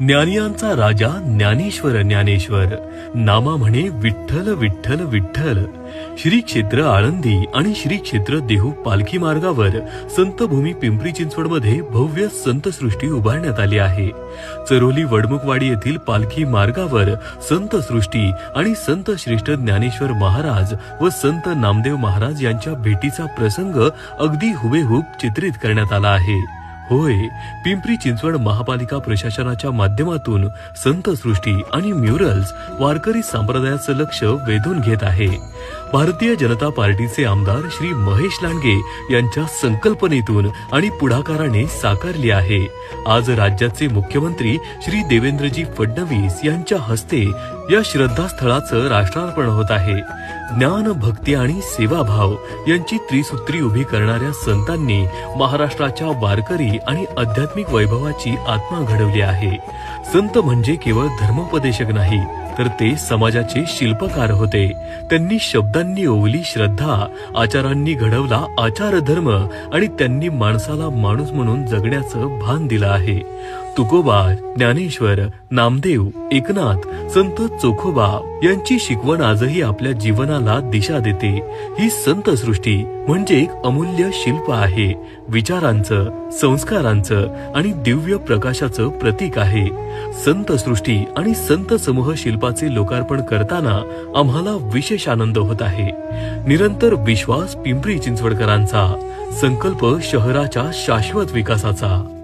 ज्ञानियांचा राजा ज्ञानेश्वर ज्ञानेश्वर. नामा म्हणे विठ्ठल विठ्ठल विठ्ठल. श्री क्षेत्र आळंदी आणि श्री क्षेत्र देहू पालखी मार्गावर संत भूमी पिंपरी चिंचवडमध्ये भव्य संत सृष्टी उभारण्यात आली आहे. चरोली वडमुखवाडी येथील पालखी मार्गावर संत सृष्टी आणि संत श्रेष्ठ ज्ञानेश्वर महाराज व संत नामदेव महाराज यांच्या भेटीचा प्रसंग अगदी हुबेहूब चित्रित करण्यात आला आहे. होय पिंपरी चिंचवड महापालिका प्रशासनाच्या माध्यमातून संत सृष्टी आणि म्युरल्स वारकरी संप्रदायाचं लक्ष वेधून घेत आहे. भारतीय जनता पार्टीचे आमदार श्री महेश लांडगे यांच्या संकल्पनेतून आणि पुढाकाराने साकारली आहे. आज राज्याचे मुख्यमंत्री श्री देवेंद्रजी फडणवीस यांच्या हस्ते या श्रद्धास्थळाचं राष्ट्रार्पण होत आहे. ज्ञान भक्ती आणि सेवाभाव यांची त्रिसूत्री उभी करणाऱ्या संतांनी महाराष्ट्राच्या वारकरी आणि आध्यात्मिक वैभवाची आत्मा घडवली आहे. संत म्हणजे केवळ धर्मोपदेशक नाही तर ते समाजाचे शिल्पकार होते. त्यांनी शब्दांनी ओवली श्रद्धा आचारांनी घडवला आचार धर्म आणि त्यांनी माणसाला माणूस म्हणून जगण्याचं भान दिलं आहे. तुकोबा ज्ञानेश्वर नामदेव एकनाथ संत चोखोबा यांची शिकवण आजही आपल्या जीवनाला दिशा देते. ही संत सृष्टी म्हणजे एक अमूल्य शिल्प आहे. विचारांचं संस्कारांचं आणि दिव्य प्रकाशाचं प्रतीक आहे. संत सृष्टी आणि संत समूह शिल्पाचे लोकार्पण करताना आम्हाला विशेष आनंद होत आहे. निरंतर विश्वास पिंपरी चिंचवडकरांचा संकल्प शहराच्या शाश्वत विकासाचा.